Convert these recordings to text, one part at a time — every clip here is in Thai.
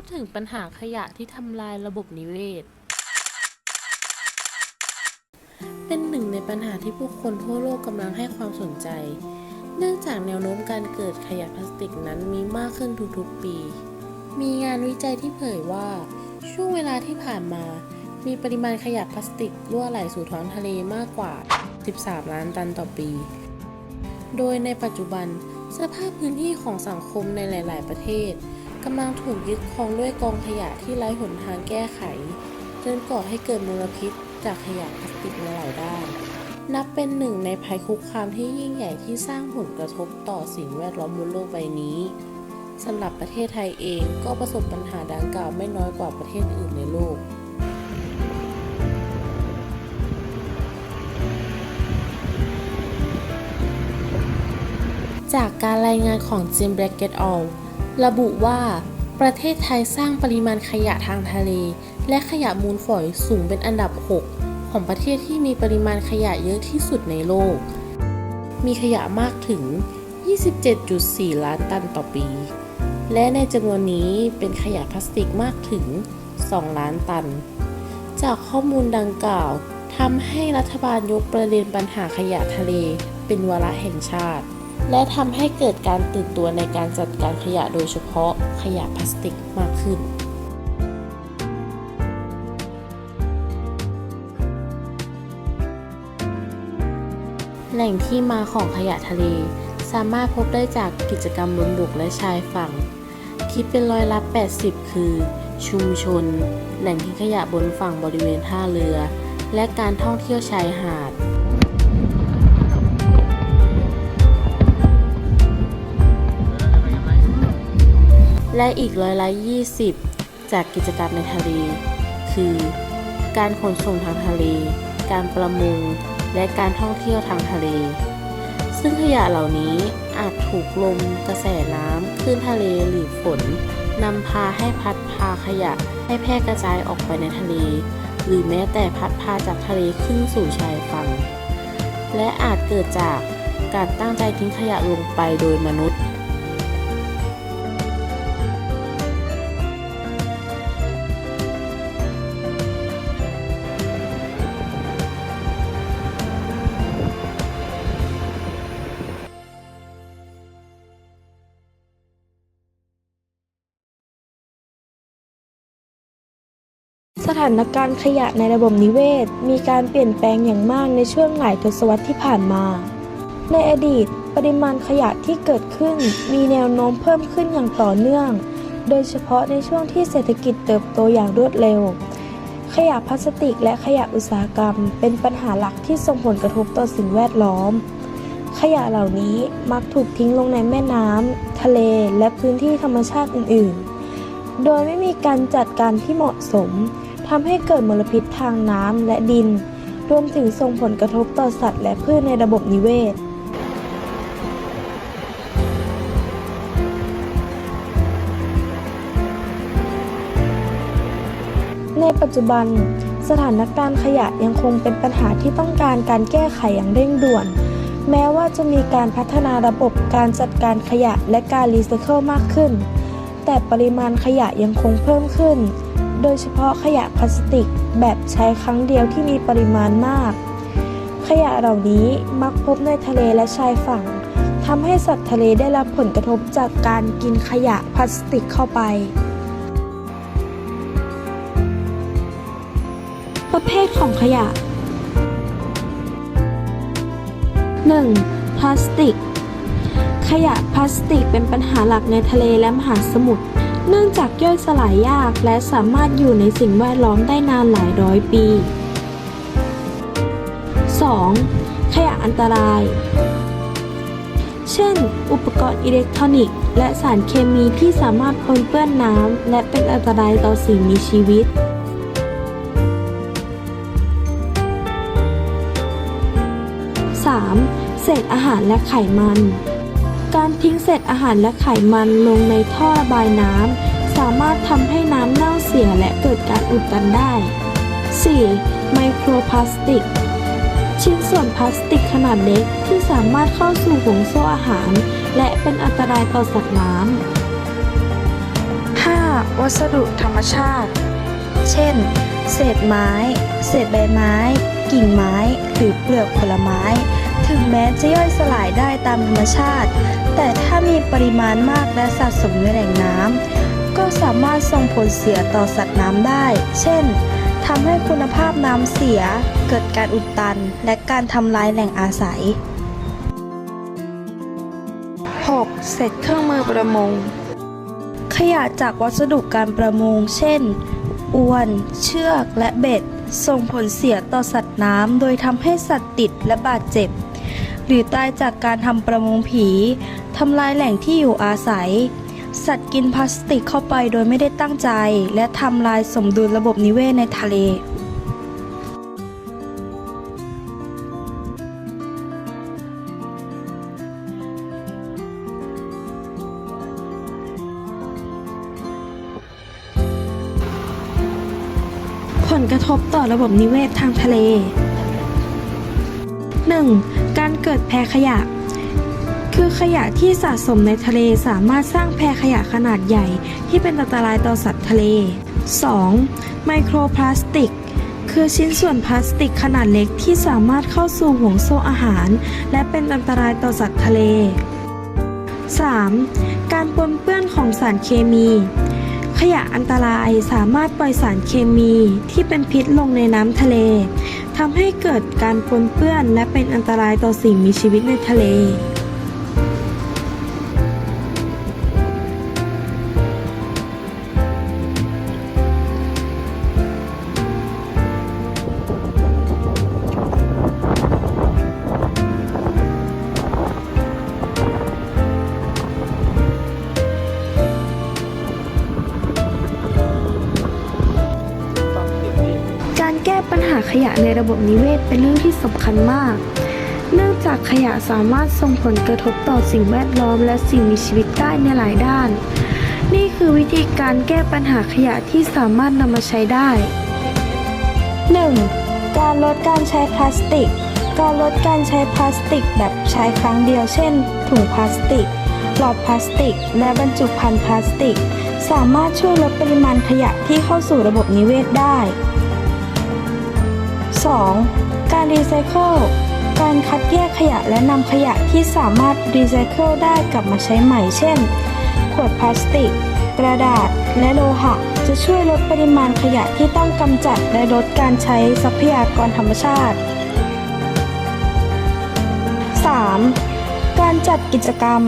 ูดถึงปัญหาขยะที่ทำลายระบบนิเวศ เป็นหนึ่งในปัญหาที่ผู้คนทั่วโลกกำลังให้ความสนใจ เนื่องจากแนวโน้มการเกิดขยะพลาสติกนั้นมีมากขึ้นทุกๆปี มีงานวิจัยที่เผยว่า ช่วงเวลาที่ผ่านมา มีปริมาณขยะพลาสติกรั่วไหลสู่ท้องทะเลมากกว่า 13 ล้านตันต่อปี โดยในปัจจุบันสภาพพื้นที่ของสังคมในหลาย ๆ ประเทศ กำลังถูกยึดครองด้วยกองขยะที่ไร้หนทางแก้ไขจนก่อให้เกิดมลพิษจากขยะพลาสติกในหลายด้าน นับเป็นหนึ่งในภัยคุกคามที่ยิ่งใหญ่ที่สร้างผลกระทบต่อสิ่งแวดล้อมบนโลกใบนี้สำหรับประเทศไทยเองก็ประสบปัญหาดังกล่าวไม่น้อยกว่าประเทศอื่นในโลกจากการรายงานของ Jim Brackett All ระบุว่าประเทศไทยสร้างปริมาณขยะทางทะเล และขยะมูลฝอยสูงเป็นอันดับ 6 ของประเทศที่มีปริมาณขยะเยอะที่สุดในโลก มีขยะมากถึง 27.4 ล้านตันต่อปี และในจำนวนนี้เป็นขยะพลาสติกมากถึง 2 ล้านตัน จากข้อมูลดังกล่าวทำให้รัฐบาลยกประเด็นปัญหาขยะทะเลเป็นวาระแห่งชาติ และทำให้เกิดการตื่นตัวในการจัดการขยะโดยเฉพาะขยะพลาสติกมากขึ้น แหล่งที่มาของขยะทะเล สามารถพบได้จากกิจกรรมบนบกและชายฝั่ง คิดเป็นร้อยละ 80 คือ ชุมชน แหล่งทิ้งขยะบนฝั่งบริเวณท่าเรือ และการท่องเที่ยวชายหาด และอีกร้อยละ20 จากกิจกรรมในทะเล คือ การขนส่งทางทะเล การประมง และการท่องเที่ยวทางทะเล ซึ่งขยะเหล่านี้อาจถูกลมกระแสน้ำคลื่นทะเลหรือฝนนำพาให้พัดพาขยะให้แพร่กระจายออกไปในทะเล หรือแม้แต่พัดพาจากทะเลขึ้นสู่ชายฝั่ง และอาจเกิดจากการตั้งใจทิ้งขยะลงไปโดยมนุษย์ สถานการณ์ขยะในระบบนิเวศ มีการเปลี่ยนแปลงอย่างมากในช่วงหลายทศวรรษที่ผ่านมา ในอดีต ปริมาณขยะที่เกิดขึ้น มีแนวโน้มเพิ่มขึ้นอย่างต่อเนื่อง โดยเฉพาะในช่วงที่เศรษฐกิจเติบโตอย่างรวดเร็ว ขยะพลาสติกและขยะอุตสาหกรรม เป็นปัญหาหลักที่ส่งผลกระทบต่อสิ่งแวดล้อม ขยะเหล่านี้มักถูกทิ้งลงในแม่น้ำทะเลและพื้นที่ธรรมชาติอื่น ๆโดยไม่มีการจัดการที่เหมาะสม ทำให้เกิดมลพิษทางน้ำและดิน รวมถึงส่งผลกระทบต่อสัตว์และพืชในระบบนิเวศในปัจจุบัน สถานการณ์ขยะยังคงเป็นปัญหาที่ต้องการการแก้ไขอย่างเร่งด่วน แม้ว่าจะมีการพัฒนาระบบการจัดการขยะและการรีไซเคิลมากขึ้น แต่ปริมาณขยะยังคงเพิ่มขึ้น โดยเฉพาะขยะพลาสติกแบบใช้ครั้งเดียวที่มีปริมาณมาก ขยะเหล่านี้มักพบในทะเลและชายฝั่งทำให้สัตว์ทะเลได้รับผลกระทบจากการกินขยะพลาสติกเข้าไป ประเภทของขยะ 1. พลาสติก ขยะพลาสติกเป็นปัญหาหลักในทะเลและมหาสมุทร เนื่องจากย่อยสลายยากและสามารถอยู่ในสิ่งแวดล้อมได้นานหลายร้อยปี 2. ขยะอันตราย เช่น อุปกรณ์อิเล็กทรอนิกส์ และสารเคมีที่สามารถปนเปื้อนน้ำและเป็นอันตรายต่อสิ่งมีชีวิต 3. เศษอาหารและไขมัน การทิ้งเศษอาหารและไขมันลงในท่อระบายน้ำสามารถทำให้น้ำเน่าเสียและเกิดการอุดตันได้ 4. ไมโครพลาสติก ชิ้นส่วนพลาสติกขนาดเล็กที่สามารถเข้าสู่ห่วงโซ่อาหาร และเป็นอันตรายต่อสัตว์น้ำ 5. จาวัสดุธรรมชาติ เช่น เศษไม้ เศษใบไม้ กิ่งไม้ หรือเปลือกผลไม้ ถึงแม้จะย่อยสลายได้ตามธรรมชาติ แต่ถ้ามีปริมาณมากและสะสมในแหล่งน้ำก็สามารถส่งผลเสียต่อสัตว์น้ำได้ เช่นทำให้คุณภาพน้ำเสีย เกิดการอุดตัน และการทำลายแหล่งอาศัย 6. เศษเครื่องมือประมง ขยะจากวัสดุการประมง เช่น อวน เชือก และเบ็ด ส่งผลเสียต่อสัตว์น้ำ โดยทำให้สัตว์ติดและบาดเจ็บ หรือตายจากการทำประมงผีทำลายแหล่งที่อยู่อาศัย สัตว์กินพลาสติกเข้าไปโดยไม่ได้ตั้งใจ และทำลายสมดุลระบบนิเวศในทะเลผลกระทบต่อระบบนิเวศทางทะเล 1. การเกิดแพขยะ คือขยะที่สะสมในทะเลสามารถสร้างแพขยะขนาดใหญ่ที่เป็นอันตรายต่อสัตว์ทะเล 2. ไมโครพลาสติก คือชิ้นส่วนพลาสติกขนาดเล็กที่สามารถเข้าสู่ห่วงโซ่อาหาร และเป็นอันตรายต่อสัตว์ทะเล 3. การปนเปื้อนของสารเคมี ขยะอันตรายสามารถปล่อยสารเคมีที่เป็นพิษลงในน้ำทะเล ทำให้เกิดการปนเปื้อนและเป็นอันตรายต่อสิ่งมีชีวิตในทะเล แก้ปัญหาขยะในระบบนิเวศเป็นเรื่องที่สำคัญมาก เนื่องจากขยะสามารถส่งผลกระทบต่อสิ่งแวดล้อมและสิ่งมีชีวิตได้ในหลายด้าน นี่คือวิธีการแก้ปัญหาขยะที่สามารถนำมาใช้ได้ 1. การลดการใช้พลาสติก การลดการใช้พลาสติกแบบใช้ครั้งเดียวเช่น ถุงพลาสติก หลอดพลาสติก และบรรจุภัณฑ์พลาสติก สามารถช่วยลดปริมาณขยะที่เข้าสู่ระบบนิเวศได้ 2. การรีไซเคิลการคัดแยกขยะและนำขยะที่สามารถรีไซเคิลได้กลับมาใช้ใหม่ เช่น ขวดพลาสติก กระดาษ และโลหะ จะช่วยลดปริมาณขยะที่ต้องกำจัดและลดการใช้ทรัพยากรธรรมชาติ 3. การจัดกิจกรรม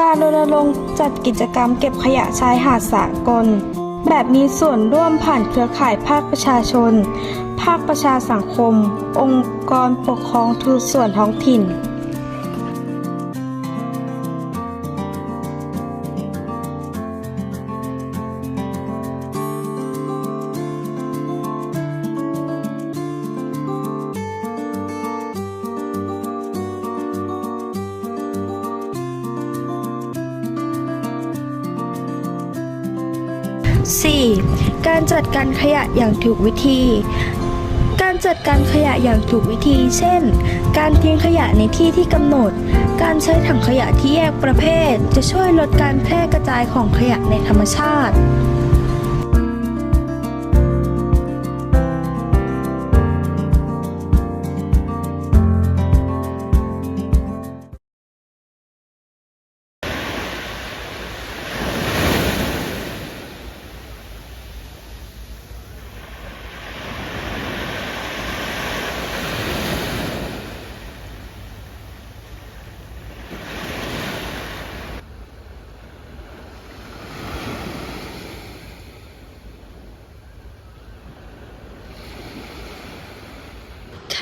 การรณรงค์จัดกิจกรรมเก็บขยะชายหาดสากล แบบมีส่วนร่วมผ่านเครือข่ายภาคประชาชนาคประชาสังคม องค์กรปกครองทุกส่วนท้องถิ่น 4. การจัดการขยะอย่างถูกวิธี จัดการขยะอย่างถูกวิธี เช่น การทิ้งขยะในที่ที่กำหนด การใช้ถังขยะที่แยกประเภท จะช่วยลดการแพร่กระจายของขยะในธรรมชาติ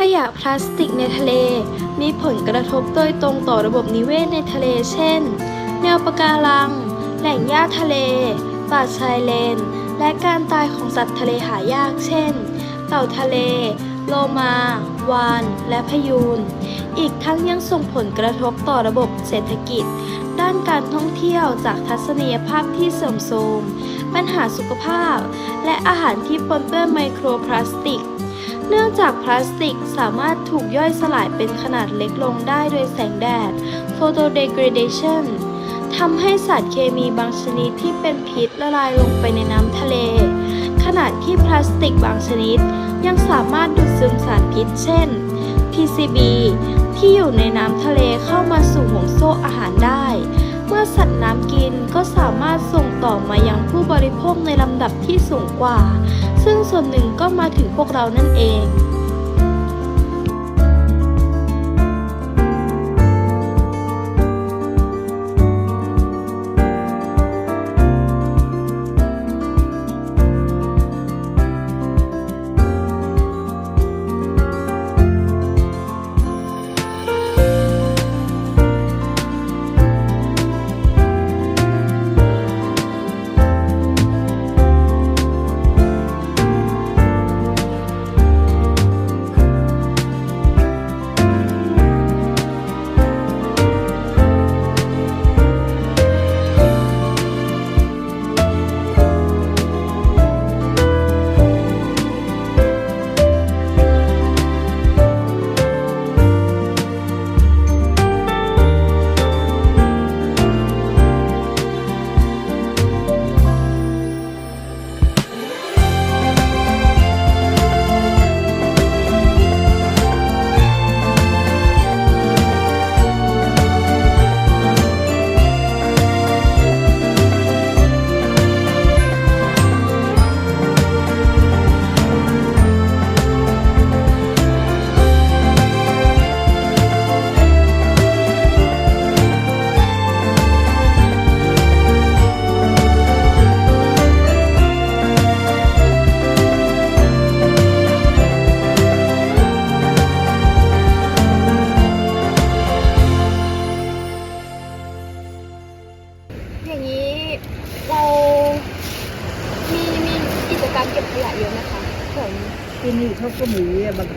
ขยะพลาสติกในทะเล มีผลกระทบโดยตรงต่อระบบนิเวศในทะเล เช่น แนวปะการัง แหล่งหญ้าทะเล ป่าชายเลน และการตายของสัตว์ทะเลหายาก เช่น เต่าทะเล โลมา วาน และพยูน อีกทั้งยังส่งผลกระทบต่อระบบเศรษฐกิจ ด้านการท่องเที่ยวจากทัศนียภาพที่เสื่อมโทรม ปัญหาสุขภาพ และอาหารที่ปนเปื้อนไมโครพลาสติก เนื่องจากพลาสติกสามารถถูกย่อยสลายเป็นขนาดเล็กลงได้โดยแสงแดด photo degradation ทำให้สารเคมีบางชนิดที่เป็นพิษละลายลงไปในน้ำทะเล ขณะที่พลาสติกบางชนิดยังสามารถดูดซึมสารพิษเช่น PCB ที่อยู่ในน้ำทะเลเข้ามาสู่ห่วงโซ่อาหารได้ เมื่อสัตว์น้ำกินก็สามารถส่งต่อมายังผู้บริโภคในลำดับที่สูงกว่า ซึ่งส่วนหนึ่งก็มาถึงพวกเรานั่นเอง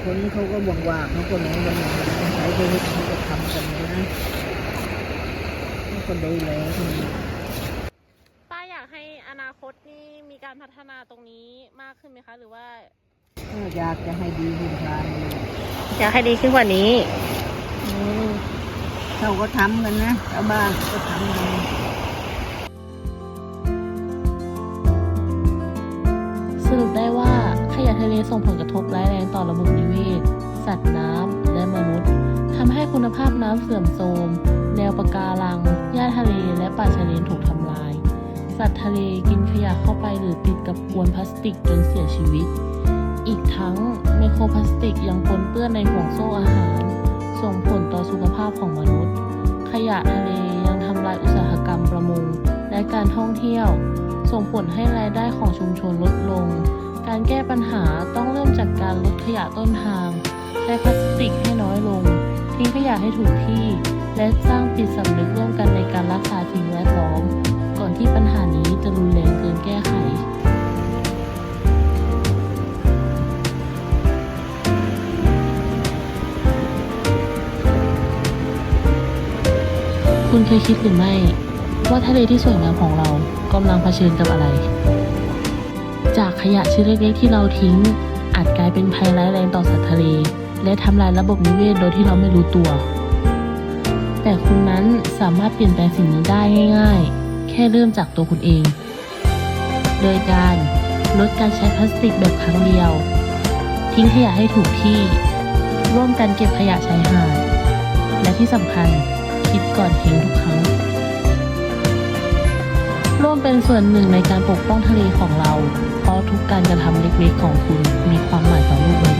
คนเขาก็ว่างๆเขาก็นอนกันมาใช้ชีวิตเขาก็ทำกันนะเขาก็ดูแลกันป้าอยากให้อนาคตนี่มีการพัฒนาตรงนี้มากขึ้นไหมคะ หรือว่าก็อยากจะให้ดีขึ้นไปอยากให้ดีขึ้นกว่านี้เขาก็ทำกันนะชาวบ้านก็ทำกัน ทะเลส่งผลกระทบร้ายแรงต่อระบบนิเวศ สัตว์น้ำและมนุษย์ทำให้คุณภาพน้ำเสื่อมโทรม แนวปะการัง หญ้าทะเล และป่าชายเลนถูกทำลาย สัตว์ทะเลกินขยะเข้าไปหรือติดกับกวนพลาสติกจนเสียชีวิต อีกทั้งไมโครพลาสติกยังปนเปื้อนในห่วงโซ่อาหาร ส่งผลต่อสุขภาพของมนุษย์ ขยะทะเลยังทำลายอุตสาหกรรมประมงและการท่องเที่ยว ส่งผลให้รายได้ของชุมชนลดลง การแก้ปัญหาต้องเริ่มจากการลดขยะต้นทาง ใช้พลาสติกให้น้อยลง ทิ้งขยะให้ถูกที่ และสร้างจิตสำนึกร่วมกันในการรักษาสิ่งแวดล้อม ก่อนที่ปัญหานี้จะรุนแรงเกินแก้ไขคุณเคยคิดหรือไม่ ว่าทะเลที่สวยงามของเรากำลังเผชิญกับอะไร จากขยะชิ้นเล็กๆที่เราทิ้ง อาจกลายเป็นภัยร้ายแรงต่อสัตว์ทะเล และทำลายระบบนิเวศโดยที่เราไม่รู้ตัว แต่คุณนั้นสามารถเปลี่ยนแปลงสิ่งนี้ได้ง่าย ๆ แค่เริ่มจากตัวคุณเอง โดยการลดการใช้พลาสติกแบบครั้งเดียว ทิ้งขยะให้ถูกที่ ร่วมกันเก็บขยะชายหาด และที่สำคัญคิดก่อนทิ้งทุกครั้ง ร่วมเป็นส่วนหนึ่งในการปกป้องทะเลของเรา เพราะทุกการกระทำเล็กๆของคุณมีความหมายต่อโลกใบ